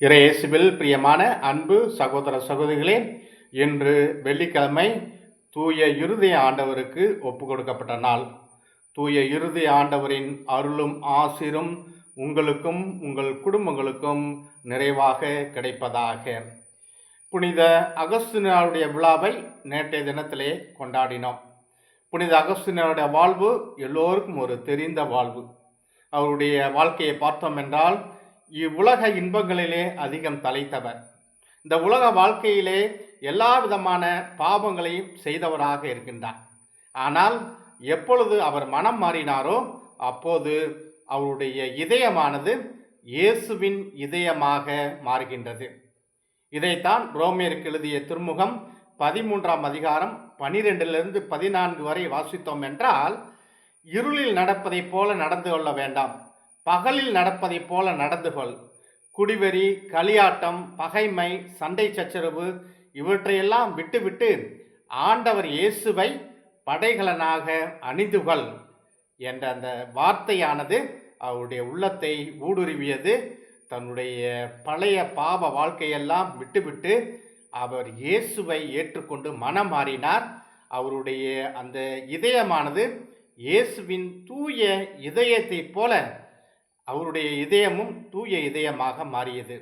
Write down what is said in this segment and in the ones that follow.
இறையேசுவில் பிரியமான அன்பு சகோதர சகோதரிகளே இன்று வெள்ளிக்கிழமை தூய இறுதி ஆண்டவருக்கு ஒப்பு கொடுக்கப்பட்ட நாள். தூய இறுதி ஆண்டவரின் அருளும் ஆசிரும் உங்களுக்கும் உங்கள் குடும்பங்களுக்கும் நிறைவாக கிடைப்பதாக. புனித அகஸ்தினாருடைய விழாவை நேற்றைய தினத்திலே கொண்டாடினோம். புனித அகஸ்தினாருடைய வாழ்வு எல்லோருக்கும் ஒரு தெரிந்த வாழ்வு. அவருடைய வாழ்க்கையை பார்த்தோம் என்றால் இவ்வுலக இன்பங்களிலே அதிகம் தலைத்தவர் இந்த உலக வாழ்க்கையிலே எல்லா விதமான பாவங்களையும் செய்தவராக இருக்கின்றார். ஆனால் எப்பொழுது அவர் மனம் மாறினாரோ அப்போது அவருடைய இதயமானது இயேசுவின் இதயமாக மாறுகின்றது. இதைத்தான் ரோமியருக்கு எழுதிய திருமுகம் பதிமூன்றாம் அதிகாரம் பனிரெண்டிலிருந்து பதினான்கு வரை வாசித்தோம் என்றால் இருளில் நடப்பதைப் போல நடந்து கொள்ள வேண்டாம். பகலில் நடப்பதைப் போல நடந்து கொள் குடிவெறி களியாட்டம் பகைமை சண்டை சச்சரவு இவற்றையெல்லாம் விட்டுவிட்டு ஆண்டவர் இயேசுவை படைகளனாக அணிந்துகொள் என்ற அந்த வார்த்தையானது அவருடைய உள்ளத்தை ஊடுருவியது. தன்னுடைய பழைய பாவ வாழ்க்கையெல்லாம் விட்டுவிட்டு அவர் இயேசுவை ஏற்றுக்கொண்டு மனம் மாறினார். அவருடைய அந்த இதயமானது இயேசுவின் தூய இதயத்தைப் போல அவருடைய இதயமும் தூய இதயமாக மாறியது.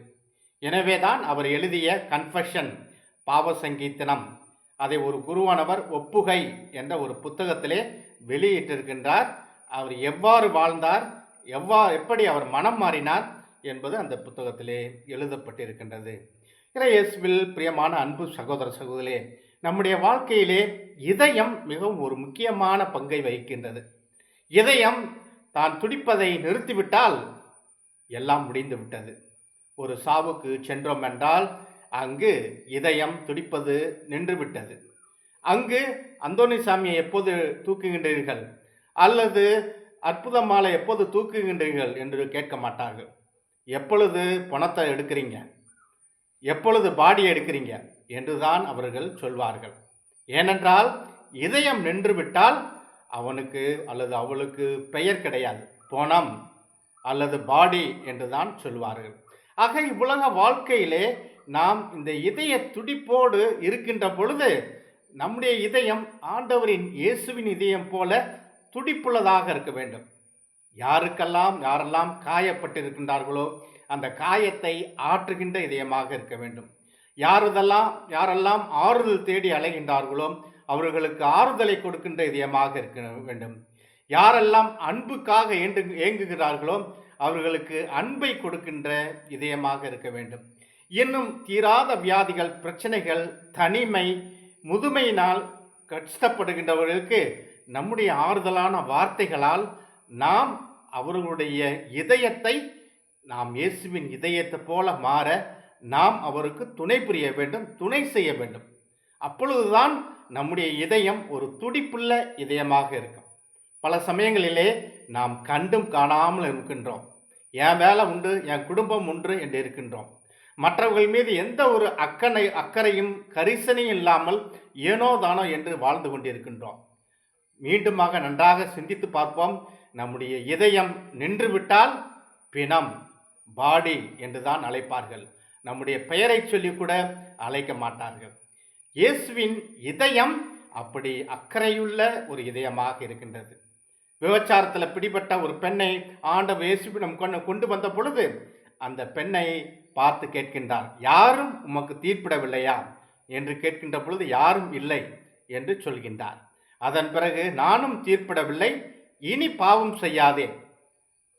எனவேதான் அவர் எழுதிய கன்ஃபஷன் பாவசங்கீர்த்தனம். அதை ஒரு குருவானவர் ஒப்புகை என்ற ஒரு புத்தகத்திலே வெளியிட்டிருக்கின்றார். அவர் எவ்வாறு வாழ்ந்தார் எவ்வா எப்படி அவர் மனம் மாறினார் என்பது அந்த புத்தகத்திலே எழுதப்பட்டிருக்கின்றது. இறையேசுவில் பிரியமான அன்பு சகோதர சகோதரே நம்முடைய வாழ்க்கையிலே இதயம் மிகவும் ஒரு முக்கியமான பங்கை வகிக்கின்றது. இதயம் தான் துடிப்பதை நிறுத்திவிட்டால் எல்லாம் முடிந்து விட்டது ஒரு சாவுக்கு சென்றோம் என்றால் அங்கு இதயம் துடிப்பது நின்று விட்டது அங்கு அந்தோனிசாமியை எப்போது தூக்குகின்றீர்கள்? அல்லது அற்புதமாலை எப்போது தூக்குகின்றீர்கள் என்று கேட்க மாட்டார்கள். எப்பொழுது பணத்தை எடுக்கிறீங்க? எப்பொழுது பாடி எடுக்கிறீங்க? என்றுதான் அவர்கள் சொல்வார்கள். ஏனென்றால் இதயம் நின்றுவிட்டால் அவனுக்கு அல்லது அவளுக்கு பெயர் கிடையாது. பணம் அல்லது பாடி என்று தான் சொல்வார்கள். ஆக இவ்வுலக வாழ்க்கையிலே நாம் இந்த இதய துடிப்போடு இருக்கின்ற பொழுது நம்முடைய இதயம் ஆண்டவரின் இயேசுவின் இதயம் போல துடிப்புள்ளதாக இருக்க வேண்டும். யாருக்கெல்லாம் யாரெல்லாம் காயப்பட்டிருக்கின்றார்களோ அந்த காயத்தை ஆற்றுகின்ற இதயமாக இருக்க வேண்டும். யாரதெல்லாம் யாரெல்லாம் ஆறுதல் தேடி அலைகின்றார்களோ அவர்களுக்கு ஆறுதலை கொடுக்கின்ற இதயமாக இருக்க வேண்டும். யாரெல்லாம் அன்புக்காக ஏண்டு ஏங்குகிறார்களோ அவர்களுக்கு அன்பை கொடுக்கின்ற இதயமாக இருக்க வேண்டும். இன்னும் தீராத வியாதிகள் பிரச்சனைகள் தனிமை முதுமையினால் கஷ்டப்படுகின்றவர்களுக்கு நம்முடைய ஆறுதலான வார்த்தைகளால் நாம் அவர்களுடைய இதயத்தை நாம் இயேசுவின் இதயத்தை போல மாற நாம் அவருக்கு துணை புரிய வேண்டும் துணை செய்ய வேண்டும். அப்பொழுதுதான் நம்முடைய இதயம் ஒரு துடிப்புள்ள இதயமாக இருக்கும். பல சமயங்களிலே நாம் கண்டும் காணாமல் இருக்கின்றோம். என் வேலை உண்டு என் குடும்பம் உண்டு என்று இருக்கின்றோம். மற்றவர்கள் மீது எந்த ஒரு அக்கனை அக்கறையும் கரிசனையும் இல்லாமல் ஏனோ தானோ என்று வாழ்ந்து கொண்டிருக்கின்றோம். மீண்டுமாக நன்றாக சிந்தித்து பார்ப்போம். நம்முடைய இதயம் நின்றுவிட்டால் பிணம் பாடி என்றுதான் அழைப்பார்கள். நம்முடைய பெயரை சொல்லி கூட அழைக்க மாட்டார்கள். இயேசுவின் இதயம் அப்படி அக்கறையுள்ள ஒரு இதயமாக இருக்கின்றது. விபச்சாரத்தில் பிடிபட்ட ஒரு பெண்ணை ஆண்டவர் இயேசுவிடம் கொண்டு கொண்டு வந்த பொழுது அந்த பெண்ணை பார்த்து கேட்கின்றார் யாரும் உமக்கு தீர்ப்பிடவில்லையா? என்று கேட்கின்ற பொழுது யாரும் இல்லை என்று சொல்கின்றார். அதன் பிறகு நானும் தீர்ப்பிடவில்லை இனி பாவம் செய்யாதே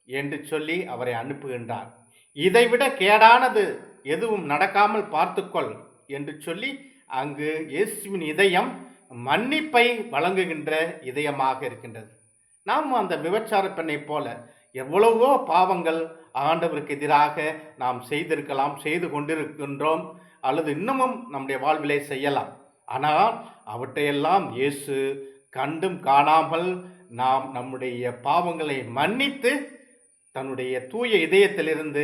என்று சொல்லி அவரை அனுப்புகின்றார். இதைவிட கேடானது எதுவும் நடக்காமல் பார்த்துக்கொள் என்று சொல்லி அங்கு இயேசுவின் இதயம் மன்னிப்பை வழங்குகின்ற இதயமாக இருக்கின்றது. நாம் அந்த விபச்சார பெண்ணை போல எவ்வளவோ பாவங்கள் ஆண்டவருக்கு எதிராக நாம் செய்திருக்கலாம் செய்து கொண்டிருக்கின்றோம் அல்லது இன்னமும் நம்முடைய வாழ்விலே செய்யலாம். ஆனால் அவற்றையெல்லாம் இயேசு கண்டும் காணாமல் நாம் நம்முடைய பாவங்களை மன்னித்து தன்னுடைய தூய இதயத்திலிருந்து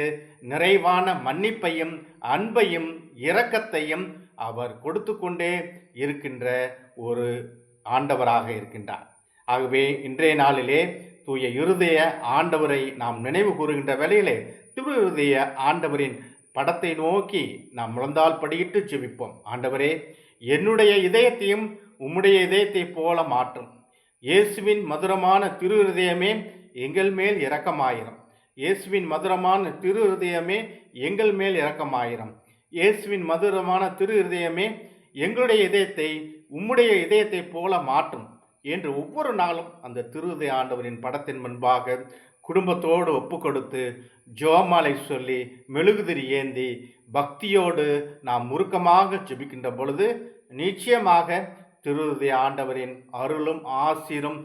நிறைவான மன்னிப்பையும் அன்பையும் இரக்கத்தையும் அவர் கொடுத்து கொண்டே இருக்கின்ற ஒரு ஆண்டவராக இருக்கின்றார். ஆகவே இன்றைய நாளிலே தூய இருதய ஆண்டவரை நாம் நினைவு கூறுகின்ற வேளையிலே திரு இருதய ஆண்டவரின் படத்தை நோக்கி நாம் முழந்தால் படியிட்டு ஜெபிப்போம். ஆண்டவரே என்னுடைய இதயத்தையும் உம்முடைய இதயத்தைப் போல மாற்றும். இயேசுவின் மதுரமான திரு இருதயமே எங்கள் மேல் இரக்கமாயிரம். இயேசுவின் மதுரமான திரு இருதயமே எங்கள் மேல் இரக்கமாயிரம். இயேசுவின் மதுரமான திரு இருதயமே எங்களுடைய இதயத்தை உம்முடைய இதயத்தைப் போல மாற்றும் என்று ஒவ்வொரு நாளும் அந்த திருதய ஆண்டவரின் படத்தின் முன்பாக குடும்பத்தோடு ஒப்பு கொடுத்து ஜோமாலை சொல்லி மெழுகுதிரி ஏந்தி பக்தியோடு நாம் முறுக்கமாக ஜெபிக்கின்ற பொழுது நிச்சயமாக திருதய ஆண்டவரின் அருளும் ஆசிரும்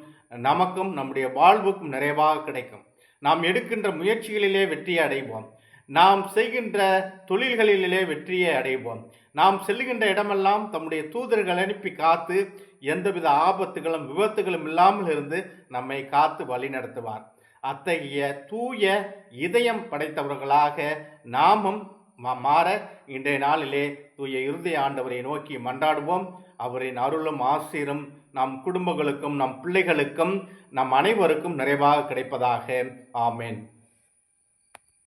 நமக்கும் நம்முடைய வாழ்வுக்கும் நிறைவாக கிடைக்கும். நாம் எடுக்கின்ற முயற்சிகளிலே வெற்றி அடைவோம். நாம் செய்கின்ற தொழில்களிலே வெற்றியை அடைவோம். நாம் செல்லுகின்ற இடமெல்லாம் தம்முடைய தூதர்கள் அனுப்பி காத்து எந்தவித ஆபத்துகளும் விபத்துகளும் இல்லாமல் இருந்து நம்மை காத்து வழி நடத்துவார். அத்தகைய தூய இதயம் படைத்தவர்களாக நாமும் மா- மாற இன்றைய நாளிலே தூய இறுதி ஆண்டவரை நோக்கி மன்றாடுவோம். அவரின் அருளும் ஆசிரும் நம் குடும்பங்களுக்கும் நம் பிள்ளைகளுக்கும் நம் அனைவருக்கும் நிறைவாக கிடைப்பதாக. ஆமேன்.